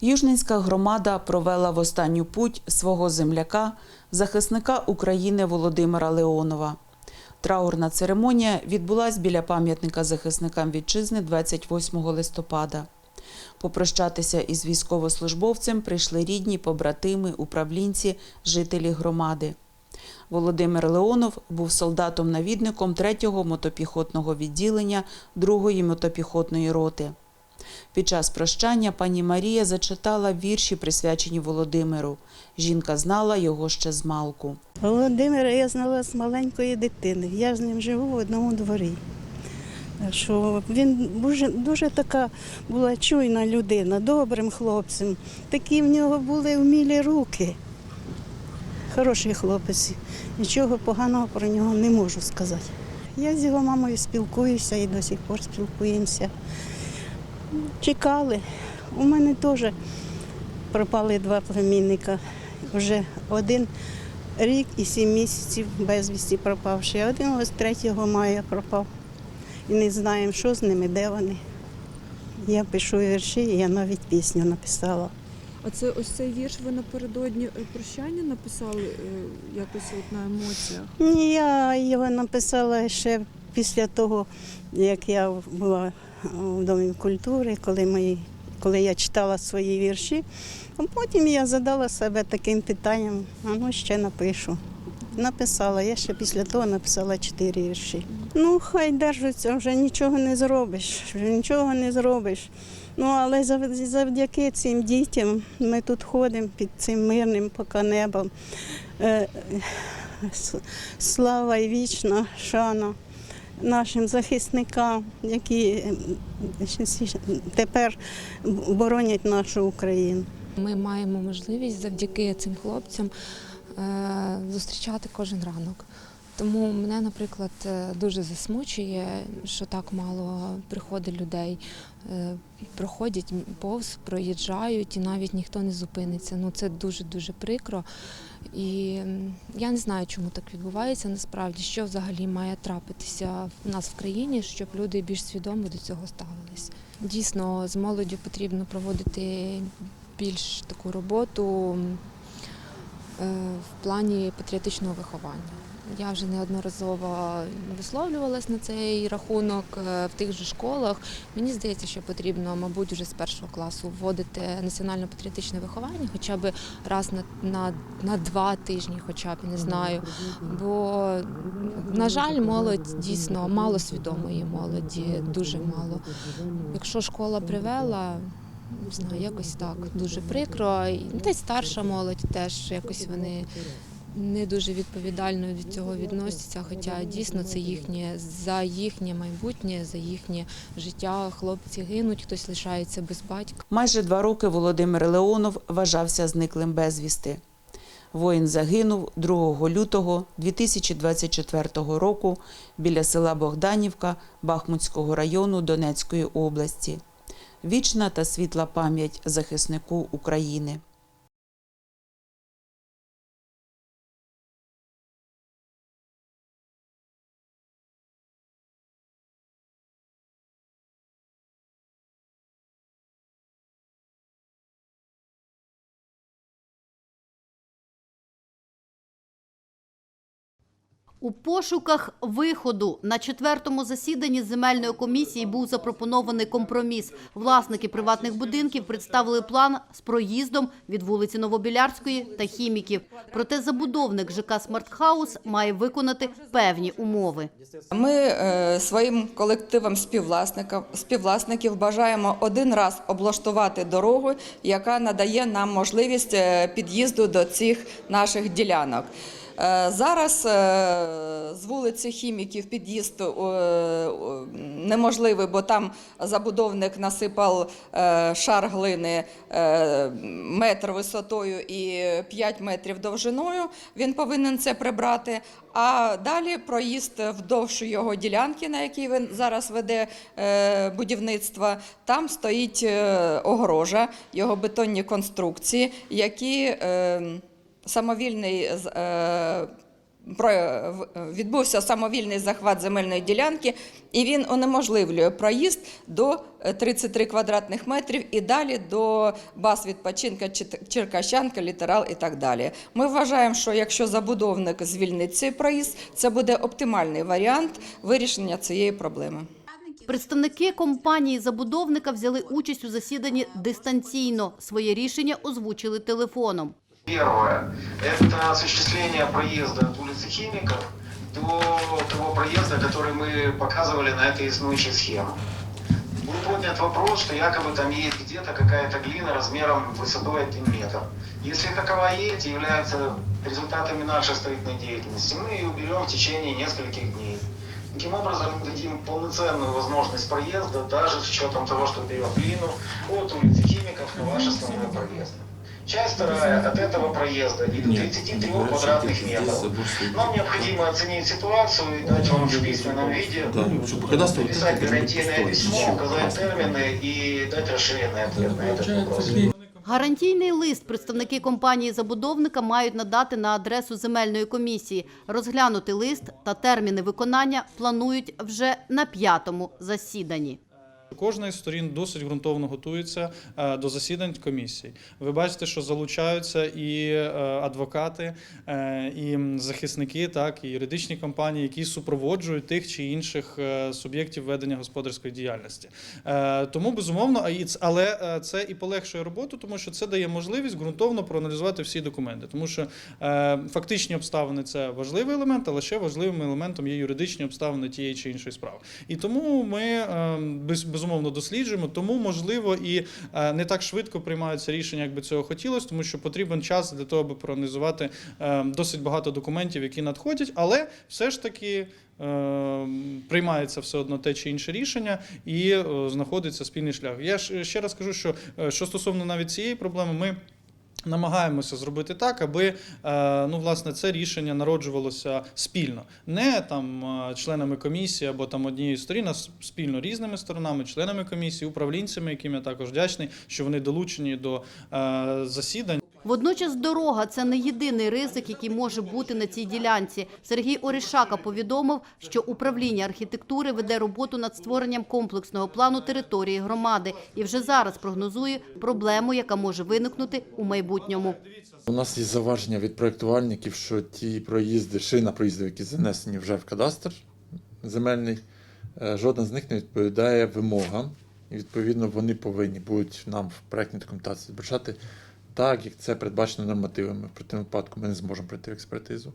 Южненська громада провела в останню путь свого земляка, захисника України Володимира Леонова. Траурна церемонія відбулась біля пам'ятника захисникам вітчизни 28 листопада. Попрощатися із військовослужбовцем прийшли рідні, побратими, управлінці, жителі громади. Володимир Леонов був солдатом-навідником 3-го мотопіхотного відділення 2-ї мотопіхотної роти. Під час прощання пані Марія зачитала вірші, присвячені Володимиру. Жінка знала його ще з малку. Володимира я знала з маленької дитини. Я з ним живу в одному дворі. Що він дуже, дуже така була чуйна людина, добрим хлопцем. Такі в нього були вмілі руки. Хороший хлопець. Нічого поганого про нього не можу сказати. Я з його мамою спілкуюся і до сих пор спілкуємося. Чекали. У мене теж пропали два племінника. Вже один рік і сім місяців безвісті пропавши, а один ось 3 мая пропав. І не знаємо, що з ними, де вони. Я пишу вірші, і я навіть пісню написала. А це ось цей вірш ви напередодні е, прощання написали е, якось от на емоціях. Ні, Я його написала ще після того, як я була в Домі культури, коли, мої, коли я читала свої вірші. А потім я задала себе таким питанням, а ну ще напишу. Написала, я ще після того написала чотири вірші. Ну, хай держаться, вже нічого не зробиш, вже нічого не зробиш. Ну, але завдяки цим дітям ми тут ходимо під цим мирним поки небом. Е, Слава і вічна шана нашим захисникам, які е, тепер боронять нашу Україну. Ми маємо можливість завдяки цим хлопцям е, зустрічати кожен ранок. Тому мене, наприклад, е, дуже засмучує, що так мало приходить людей. Е, Проходять повз, проїжджають і навіть ніхто не зупиниться. Ну це дуже дуже прикро. І я не знаю, чому так відбувається. Насправді, що взагалі має трапитися в нас в країні, щоб люди більш свідомо до цього ставились. Дійсно, з молоддю потрібно проводити більш таку роботу е, в плані патріотичного виховання. Я вже неодноразово висловлювалась на цей рахунок е, в тих же школах. Мені здається, що потрібно, мабуть, вже з першого класу вводити національно-патріотичне виховання, хоча б раз на, на, на два тижні, хоча б не знаю. Бо, на жаль, молодь дійсно мало свідомої молоді, дуже мало. Якщо школа привела, не знаю, якось так дуже прикро. Та й старша молодь теж якось вони не дуже відповідально від цього відносяться. Хоча дійсно це їхнє за їхнє майбутнє, за їхнє життя. Хлопці гинуть, хтось лишається без батька. Майже два роки Володимир Леонов вважався зниклим безвісти. Воїн загинув 2 лютого 2024 року біля села Богданівка Бахмутського району Донецької області. Вічна та світла пам'ять захиснику України. У пошуках виходу на четвертому засіданні земельної комісії був запропонований компроміс. Власники приватних будинків представили план з проїздом від вулиці Новобілярської та хіміків. Проте забудовник ЖК «Смартхаус» має виконати певні умови. Ми е, своїм колективом співвласників, співвласників бажаємо один раз облаштувати дорогу, яка надає нам можливість е, під'їзду до цих наших ділянок. Е, Зараз е, з вулиці Хіміків під'їзд е, неможливий, бо там забудовник насипав шар глини метр висотою і 5 метрів довжиною. Він повинен це прибрати. А далі проїзд вдовж його ділянки, на якій він зараз веде будівництво, там стоїть огорожа, його бетонні конструкції, які самовільний е, відбувся самовільний захват земельної ділянки, і він унеможливлює проїзд до е, 33 квадратних метрів і далі до баз відпочинка Черкащанка, літерал і так далі. Ми вважаємо, що якщо забудовник звільнить цей проїзд, це буде оптимальний варіант вирішення цієї проблеми. Представники компанії забудовника взяли участь у засіданні дистанційно. Своє рішення озвучили телефоном. Первое – это осуществление проезда от улицы Химиков до того проезда, который мы показывали на этой иснующей схеме. Был поднят вопрос, что якобы там есть где-то какая-то глина размером высотой 1 метр. Если такова есть, является результатами нашей строительной деятельности, мы ее уберем в течение нескольких дней. Таким образом, мы дадим полноценную возможность проезда, даже с учетом того, что берем глину от улицы Химиков на ваш основной проезд. Часть вторая от этого проезда и до 33 квадратных метров. Нам необходимо оценить ситуацию и дать вам в письменном виде Да, чтобы по кадастру вот написать это должно быть гарантийное пустое, письмо, ничего. указать термины и дать расширенный ответ на этот вопрос. Гарантійний лист представники компанії забудовника мають надати на адресу земельної комісії. Розглянути лист та терміни виконання планують вже на п'ятому засіданні. Кожна із сторін досить ґрунтовно готується е, до засідань комісій. Ви бачите, що залучаються і е, адвокати, е, і захисники, так і юридичні компанії, які супроводжують тих чи інших суб'єктів ведення господарської діяльності. Тому безумовно, але це і полегшує роботу, тому що це дає можливість ґрунтовно проаналізувати всі документи. Тому що фактичні обставини це важливий елемент, але ще важливим елементом є юридичні обставини тієї чи іншої справи. І тому ми е, без- безумовно досліджуємо, тому можливо і е, не так швидко приймаються рішення, як би цього хотілося, тому що потрібен час для того, аби проаналізувати е, досить багато документів, які надходять, але все ж таки. е, Приймається все одно те чи інше рішення і знаходиться спільний шлях. Я ще раз кажу, що що стосовно навіть цієї проблеми, ми Намагаємося зробити так, аби е, ну, власне, це рішення народжувалося спільно, не там е, членами комісії або там однієї сторін, спільно різними сторонами, членами комісії, управлінцями, яким я також вдячний, що вони долучені до е, засідань. Водночас дорога це не єдиний ризик, який може бути на цій ділянці. Сергій Орішака повідомив, що управління архітектури веде роботу над створенням комплексного плану території громади і вже зараз прогнозує проблему, яка може виникнути у майбутньому. У нас є заваження від проєктувальників, що ті проїзди, шина проїздів, які занесені вже в кадастр земельний, е, жодна з них не відповідає вимогам. І відповідно вони повинні будуть нам в проєктній документації збережати так, як це передбачено нормативами. В противному випадку ми не зможемо пройти експертизу.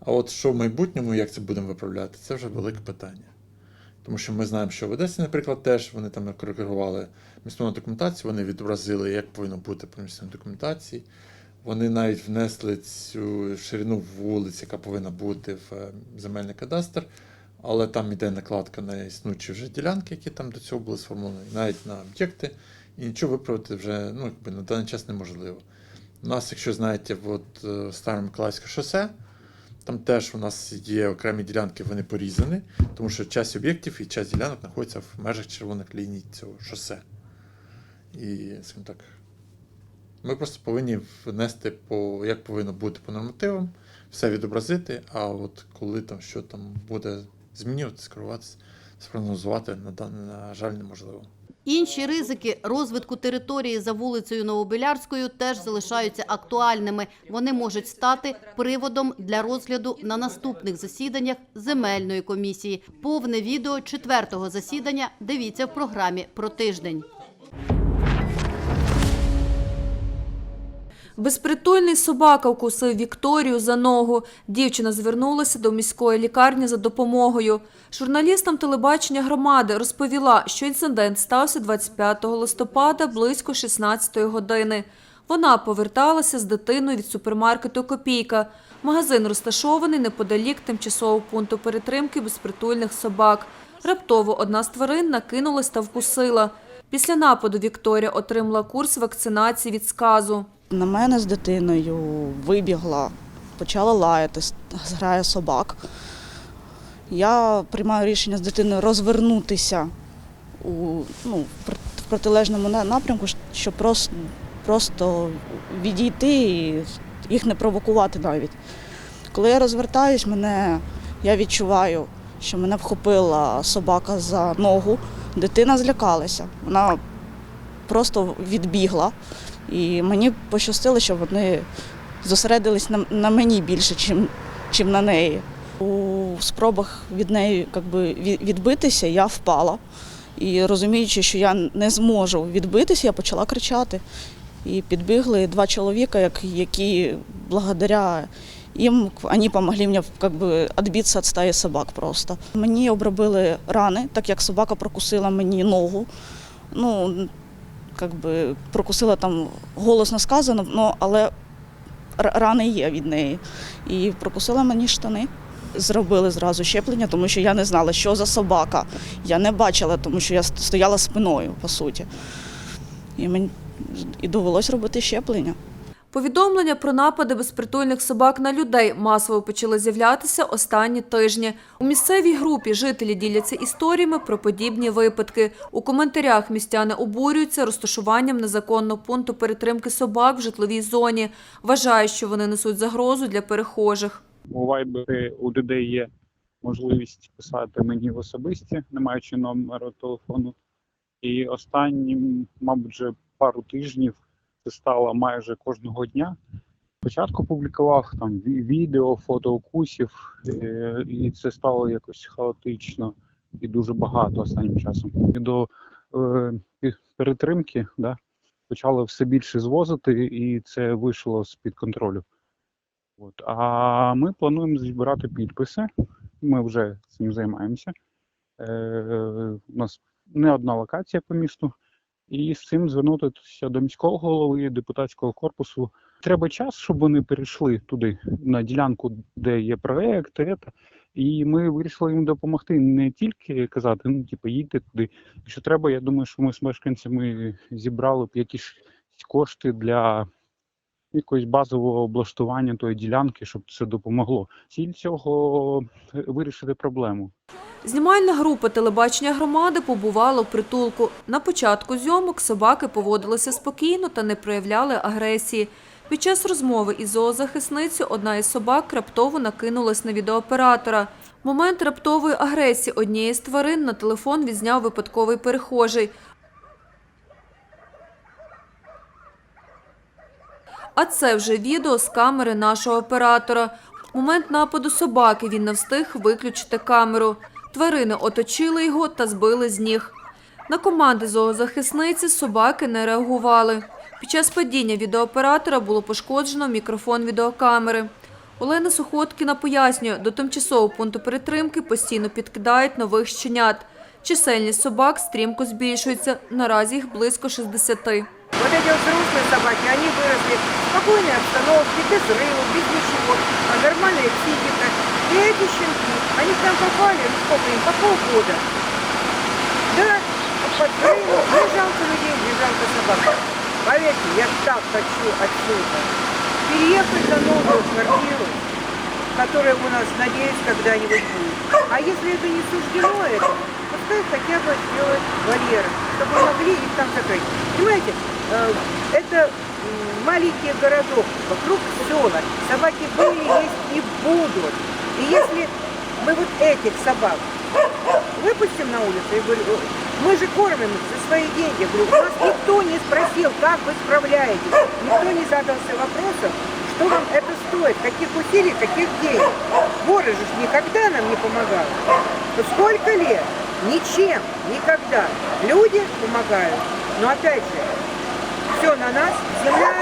А от що в майбутньому, як це будемо виправляти, це вже велике питання. Тому що ми знаємо, що в Одесі, наприклад, теж вони там коригували місцеву документацію, вони відобразили, як повинно бути по місцевій документації. Вони навіть внесли цю ширину вулиць, яка повинна бути в е, земельний кадастр, але там іде накладка на існуючі вже ділянки, які там до цього були сформовані, навіть на об'єкти, і нічого виправити вже ну, якби, на даний час неможливо. У нас, якщо знаєте, от е, старе Миколаївське шосе, там теж у нас є окремі ділянки, вони порізані, тому що часть об'єктів і часть ділянок знаходиться в межах червоних ліній цього шосе. І, скажімо так, ми просто повинні внести по як повинно бути по нормативам, все відобразити. А от коли там що там буде змінюватися, керуватися, спрогнозувати на на жаль неможливо. Інші ризики розвитку території за вулицею Новобілярською теж залишаються актуальними. Вони можуть стати приводом для розгляду на наступних засіданнях земельної комісії. Повне відео четвертого засідання дивіться в програмі про тиждень. Безпритульний собака вкусив Вікторію за ногу. Дівчина звернулася до міської лікарні за допомогою. Журналістам телебачення громади розповіла, що інцидент стався 25 листопада близько 16 години. Вона поверталася з дитиною від супермаркету Копійка. Магазин розташований неподалік тимчасового пункту перетримки безпритульних собак. Раптово одна з тварин накинулась та вкусила. Після нападу Вікторія отримала курс вакцинації від сказу. На мене з дитиною вибігла, почала лаяти, грає собак. Я приймаю рішення з дитиною розвернутися у, ну, в протилежному напрямку, щоб просто, просто відійти і їх не провокувати навіть. Коли я розвертаюсь, мене я відчуваю, що мене вхопила собака за ногу. Дитина злякалася. Вона просто відбігла. І мені пощастило, що вони зосередились на, на мені більше, чим, чим на неї. У спробах від неї как би, від- відбитися я впала. І розуміючи, що я не зможу відбитися, я почала кричати. І підбігли два чоловіка, які благодаря їм вони допомогли мені відбитися від стаї собак просто. Мені обробили рани, так як собака прокусила мені ногу. Ну, как би, прокусила там голосно сказано, ну, але рани є від неї. І прокусила мені штани. Зробили зразу щеплення, тому що я не знала, що за собака. Я не бачила, тому що я стояла спиною, по суті. І мені і довелось робити щеплення. Повідомлення про напади безпритульних собак на людей масово почали з'являтися останні тижні. У місцевій групі жителі діляться історіями про подібні випадки. У коментарях містяни обурюються розташуванням незаконного пункту перетримки собак в житловій зоні. Вважають, що вони несуть загрозу для перехожих. У Вайбері у людей є можливість писати мені в особисті, не маючи номеру телефону. І останні, мабуть, вже пару тижнів це стало майже кожного дня. Спочатку публікував там відео, фото укусів, е, і це стало якось хаотично і дуже багато останнім часом. І до е, перетримки да, почали все більше звозити, і це вийшло з-під контролю. От. А ми плануємо збирати підписи. Ми вже цим займаємося. Е, у нас не одна локація по місту, і з цим звернутися до міського голови, депутатського корпусу. Треба час, щоб вони перейшли туди, на ділянку, де є проект, і ми вирішили їм допомогти. Не тільки казати, ну, типу, їдьте туди. Якщо треба, я думаю, що ми з мешканцями зібрали б якісь кошти для якогось базового облаштування тої ділянки, щоб це допомогло. Ціль цього вирішити проблему. Знімальна група телебачення громади побувала в притулку. На початку зйомок собаки поводилися спокійно та не проявляли агресії. Під час розмови із зоозахисницею одна із собак раптово накинулась на відеооператора. Момент раптової агресії однієї з тварин на телефон відзняв випадковий перехожий. А це вже відео з камери нашого оператора. В момент нападу собаки він не встиг виключити камеру. Тварини оточили його та збили з ніг. На команди зоозахисниці собаки не реагували. Під час падіння відеооператора було пошкоджено мікрофон відеокамери. Олена Сухоткіна пояснює, до тимчасового пункту перетримки постійно підкидають нових щенят. Чисельність собак стрімко збільшується. Наразі їх близько 60. Вот эти вот взрослые собаки, они выросли в спокойной обстановке, без взрывов, без ничего, а нормальная психика. И эти щенки, они к нам попали, ну сколько им, по полгода. Да, под взрывом, не жалко людей, не жалко собак. Поверьте, я так хочу отсюда переехать на новую квартиру, которая у нас, надеюсь, когда-нибудь будет. А если это не суждено, это, пускай хотя бы сделают вольеры, чтобы могли их там закрыть. Понимаете, это м, маленький городок, вокруг села. Собаки были, есть и будут. И если мы вот этих собак выпустим на улицу, я говорю, «Э, мы же кормим за свои деньги. Я говорю, у нас никто не спросил, как вы справляетесь. Никто не задался вопросом, что вам это стоит, каких усилий, каких денег. Воры же никогда нам не помогали. Вот сколько лет? Ничем, никогда. Люди помогают. Но опять же, все на нас. Земля,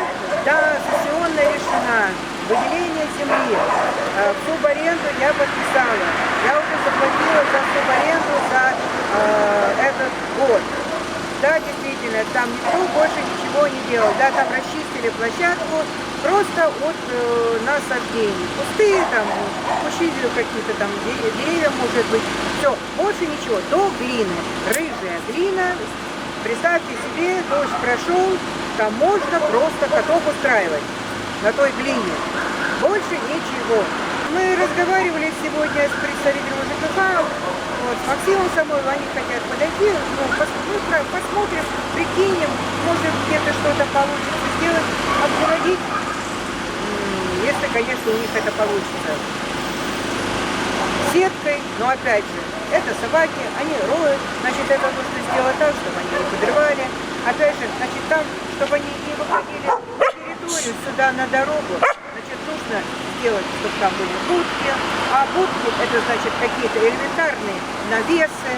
да, сессионная решена. Выделение земли. Э, субаренду я подписала. Я уже заплатила за субаренду за э, этот год. Да, действительно, там никто больше ничего не делал. Да, там расчистили площадку просто от э, насаждений. Пустые там, кущи какие-то там, де- деревья, может быть. Все, больше ничего. До глины. Рыжая глина. Представьте себе, дождь прошел, там можно просто каток устраивать на той глине. Больше ничего. Мы разговаривали сегодня с представителем ЖКХ, вот, с Максимом Самойловым, они хотят подойти, ну, пос- ну, посмотрим, прикинем, может где-то что-то получится сделать, обгородить. Если, конечно, у них это получится сеткой, но опять же, это собаки, они роют, значит, это нужно сделать так, чтобы они не подрывали. Опять же, значит, там, чтобы они не выходили на территорию, сюда на дорогу, значит, нужно сделать, чтобы там были будки, а будки, это значит какие-то элементарные навесы,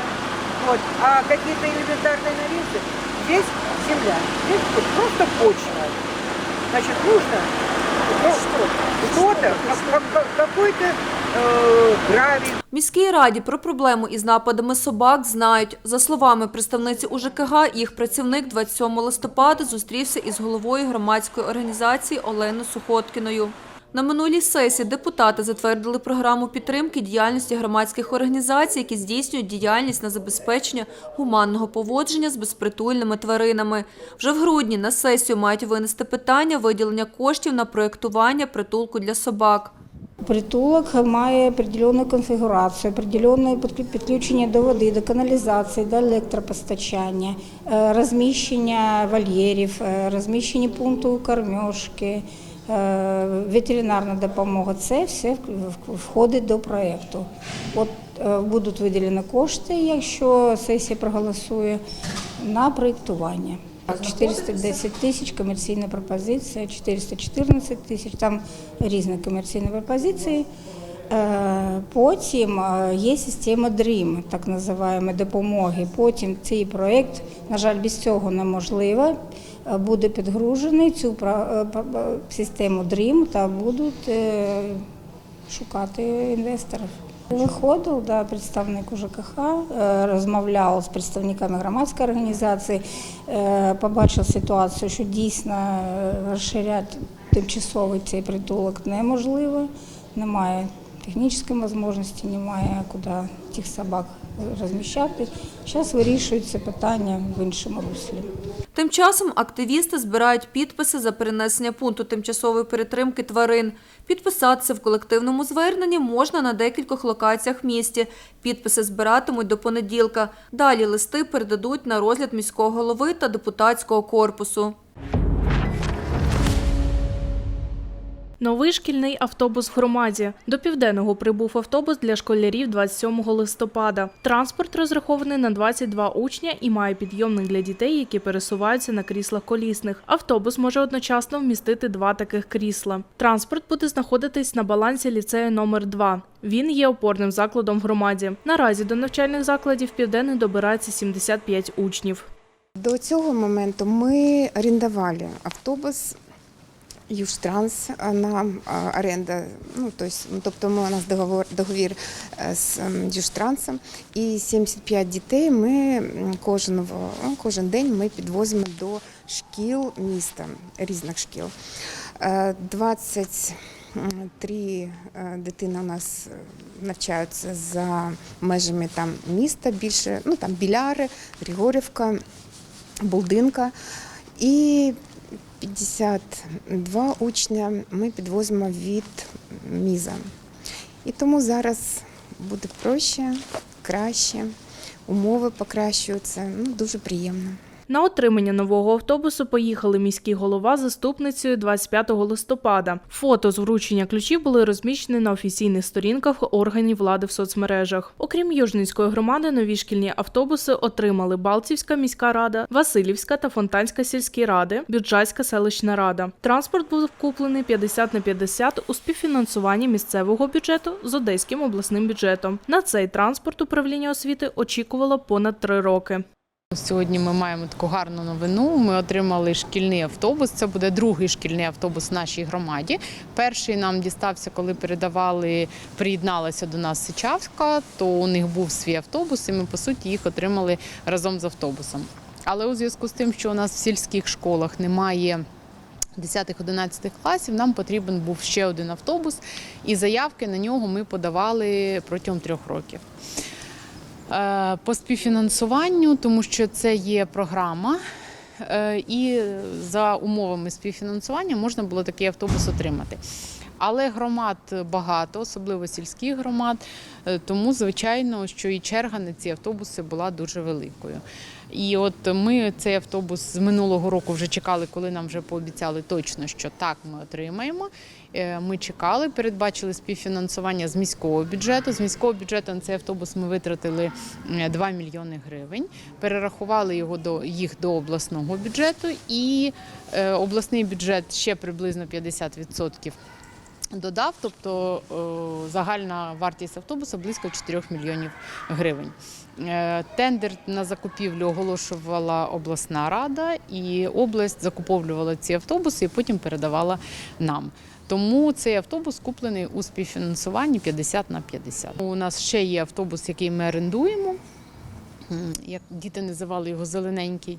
вот, а какие-то элементарные навесы, здесь земля, здесь просто почва. Значит, нужно ну, что-то, как- как- какой-то э, міській раді про проблему із нападами собак знають. За словами представниці УЖКГ, їх працівник 27 листопада зустрівся із головою громадської організації Оленою Сухоткіною. На минулій сесії депутати затвердили програму підтримки діяльності громадських організацій, які здійснюють діяльність на забезпечення гуманного поводження з безпритульними тваринами. Вже в грудні на сесію мають винести питання виділення коштів на проєктування притулку для собак. Притулок має определенну конфігурацію, определенне підклю- підключення до води, до каналізації, до електропостачання, е, розміщення вольєрів, е, розміщення пункту кормежки, е, ветеринарна допомога. Це все входить до проєкту. От будуть виділені кошти, якщо сесія проголосує, на проєктування. 410 тисяч комерційна пропозиція, 414 тисяч, там різні комерційні пропозиції. Е, Потім е, є система DREAM, так називаємо допомоги. Потім цей проєкт, на жаль, без цього неможливо, е, буде підгружений цю систему DREAM та будуть шукати інвесторів. Виходив да, представник УЖКХ, е, розмовляв з представниками громадської організації, е, побачив ситуацію, що дійсно е, розширяти тимчасовий цей притулок неможливо, немає технічної можливості, немає куди тих собак розміщати. Зараз вирішується питання в іншому руслі. Тим часом активісти збирають підписи за перенесення пункту тимчасової перетримки тварин. Підписатися в колективному зверненні можна на декількох локаціях в місті. Підписи збиратимуть до понеділка. Далі листи передадуть на розгляд міського голови та депутатського корпусу. Новий шкільний автобус в громаді. До південного прибув автобус для школярів 27 листопада. Транспорт розрахований на 22 учня і має підйомник для дітей, які пересуваються на кріслах колісних. Автобус може одночасно вмістити два таких крісла. Транспорт буде знаходитись на балансі ліцею номер 2 Він є опорним закладом в громаді. Наразі до навчальних закладів південний добирається 75 учнів. До цього моменту ми орендували автобус Южтранс, нам оренда, ну, то есть, ну, тобто ми, у нас договор, договір е, з ем, Южтрансом, і 75 дітей ми кожного, ну, кожен день ми підвозимо до шкіл міста, різних шкіл. Е, 23 е, дитини у нас е, навчаються за межами там, міста, більше, ну, там Біляри, Григорівка, Булдинка. І 52 учня ми підвозимо від міза. І тому зараз буде проще, краще, умови покращуються. Ну, дуже приємно. На отримання нового автобусу поїхали міський голова заступницею 25 листопада. Фото з вручення ключів були розміщені на офіційних сторінках органів влади в соцмережах. Окрім Южницької громади, нові шкільні автобуси отримали Балтівська міська рада, Васильівська та Фонтанська сільські ради, Бюджацька селищна рада. Транспорт був куплений 50 на 50 у співфінансуванні місцевого бюджету з Одеським обласним бюджетом. На цей транспорт управління освіти очікувало понад три роки. Сьогодні ми маємо таку гарну новину. Ми отримали шкільний автобус. Це буде другий шкільний автобус в нашій громаді. Перший нам дістався, коли передавали, приєдналася до нас Сичавська, то у них був свій автобус, і ми по суті їх отримали разом з автобусом. Але у зв'язку з тим, що у нас в сільських школах немає 10-11 класів, нам потрібен був ще один автобус, і заявки на нього ми подавали протягом трьох років. Е, По співфінансуванню, тому що це є програма, е, і за умовами співфінансування можна було такий автобус отримати. Але громад багато, особливо сільських громад. Е, Тому, звичайно, що і черга на ці автобуси була дуже великою. І от ми цей автобус з минулого року вже чекали, коли нам вже пообіцяли точно, що так ми отримаємо. Е, Ми чекали, передбачили співфінансування з міського бюджету. З міського бюджету на цей автобус ми витратили е, 2 мільйони гривень. Перерахували його до їх до обласного бюджету, і е, обласний бюджет ще приблизно 50% додав, тобто е, загальна вартість автобуса близько 4 мільйонів гривень. Е, Тендер на закупівлю оголошувала обласна рада, і область закуповувала ці автобуси і потім передавала нам. Тому цей автобус куплений у співфінансуванні 50 на 50. У нас ще є автобус, який ми орендуємо. Як діти називали його зелененький.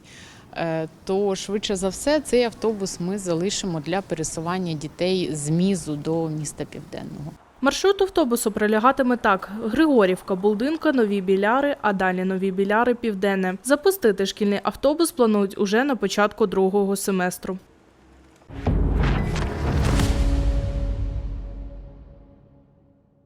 Е, То швидше за все цей автобус ми залишимо для пересування дітей з мізу до міста Південного. Маршрут автобусу пролягатиме так: Григорівка, Булдинка, Нові Біляри, а далі Нові Біляри, Південне. Запустити шкільний автобус планують уже на початку другого семестру.